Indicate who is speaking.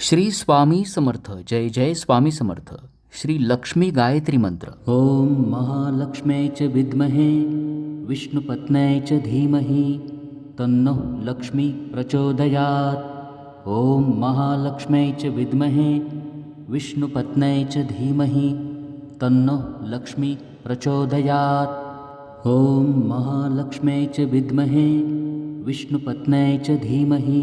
Speaker 1: श्री स्वामी समर्थ जय जय स्वामी समर्थ. श्री लक्ष्मी गायत्री मंत्र.
Speaker 2: ॐ महालक्ष्म्यै च विद्महे विष्णुपत्न्यै च धीमहि तन्नो लक्ष्मी प्रचोदयात्. ॐ महालक्ष्म्यै च विद्महे विष्णुपत्न्यै च धीमहि तन्नो लक्ष्मी प्रचोदयात्. ॐ महालक्ष्म्यै च विद्महे विष्णुपत्न्यै च धीमहि